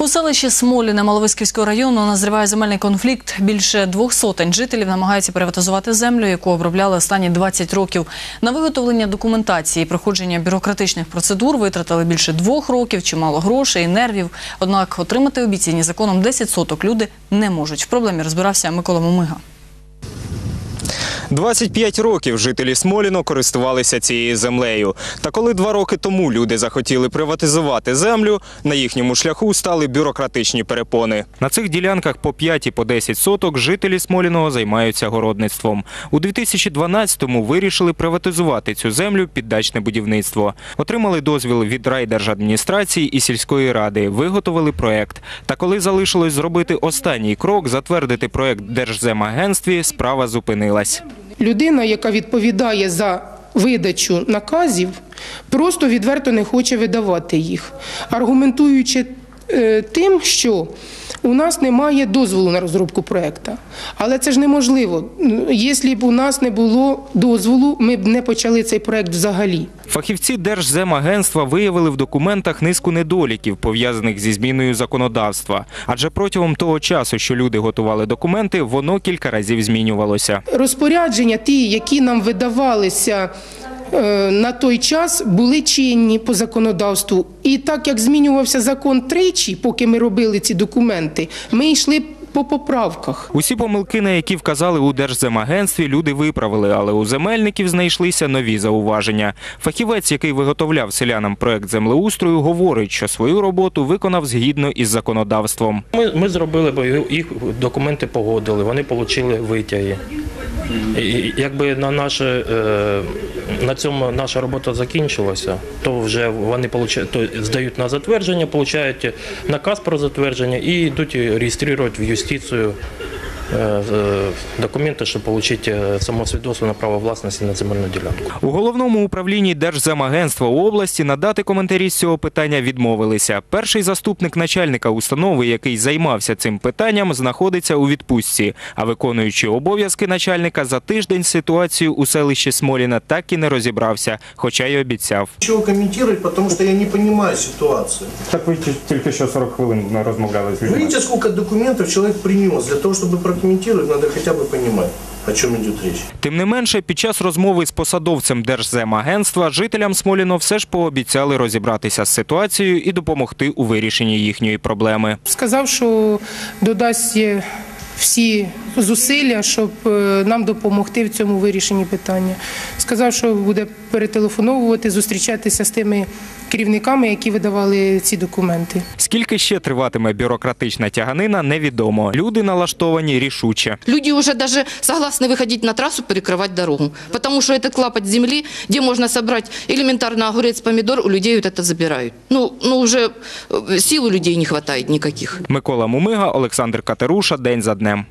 У селищі Смоліна Маловиськівського району назріває земельний конфлікт. Більше двох сотень жителів намагаються приватизувати землю, яку обробляли останні 20 років. На виготовлення документації і проходження бюрократичних процедур витратили більше двох років, чимало грошей і нервів. Однак отримати обіцяні законом 10 соток люди не можуть. В проблемі розбирався Микола Мумига. 25 років жителі Смоліно користувалися цією землею. Та коли два роки тому люди захотіли приватизувати землю, на їхньому шляху стали бюрократичні перепони. На цих ділянках по 5 і по 10 соток жителі Смоліного займаються городництвом. У 2012-му вирішили приватизувати цю землю під дачне будівництво. Отримали дозвіл від райдержадміністрації і сільської ради, виготовили проект. Та коли залишилось зробити останній крок, затвердити проект Держземагентстві, справа зупинилась. Людина, яка відповідає за видачу наказів, просто відверто не хоче видавати їх, аргументуючи е, тим, що у нас немає дозволу на розробку проекту. Але це ж неможливо. Якщо б у нас не було дозволу, ми б не почали цей проект взагалі. Фахівці Держземагентства виявили в документах низку недоліків, пов'язаних зі зміною законодавства. Адже протягом того часу, що люди готували документи, воно кілька разів змінювалося. Розпорядження, ті, які нам видавалися на той час, були чинні по законодавству. І так як змінювався закон тричі, поки ми робили ці документи, ми йшли по поправках. Усі помилки, на які вказали у Держземагентстві, люди виправили, але у земельників знайшлися нові зауваження. Фахівець, який виготовляв селянам проект землеустрою, говорить, що свою роботу виконав згідно із законодавством. Ми, ми зробили, бо їх документи погодили, вони отримали витяги. Якби на наше, е, на цьому наша робота закінчилася, то вже вони получають, то здають на затвердження, отримують наказ про затвердження і йдуть реєструють в юстицію документи, щоб отримати самосвідоцтво на право власності на земельну ділянку. У головному управлінні Держземагентства у області надати коментарі з цього питання відмовилися. Перший заступник начальника установи, який займався цим питанням, знаходиться у відпустці. А виконуючи обов'язки начальника за тиждень ситуацію у селищі Смоліна так і не розібрався, хоча й обіцяв. Ничего комментировать, потому что я не понимаю ситуацию. Так ви ті- тільки що 40 хвилин розмовляли з людьми. Видите, сколько документов человек принес. Для того, чтобы прокомментировать, надо хотя бы понимать, о чем идет речь. Тим не менше, під час розмови з посадовцем Держземагентства жителям Смоліно все ж пообіцяли розібратися з ситуацією і допомогти у вирішенні їхньої проблеми. Сказав, що додасть всі зусилля, щоб е, нам допомогти в цьому вирішенні питання. Сказав, що буде перетелефоновувати, зустрічатися з тими керівниками, які видавали ці документи. Скільки ще триватиме бюрократична тяганина, невідомо. Люди налаштовані рішуче. Люди уже даже согласны выходить на трассу, перекрывать дорогу. Потому что этот клапоть земли, где можно собрать элементарно огурец, помидор, у людей вот это забирают. Ну, ну уже э, сил у людей не хватает никаких. Микола Мумига, Олександр Катеруша. День за днем.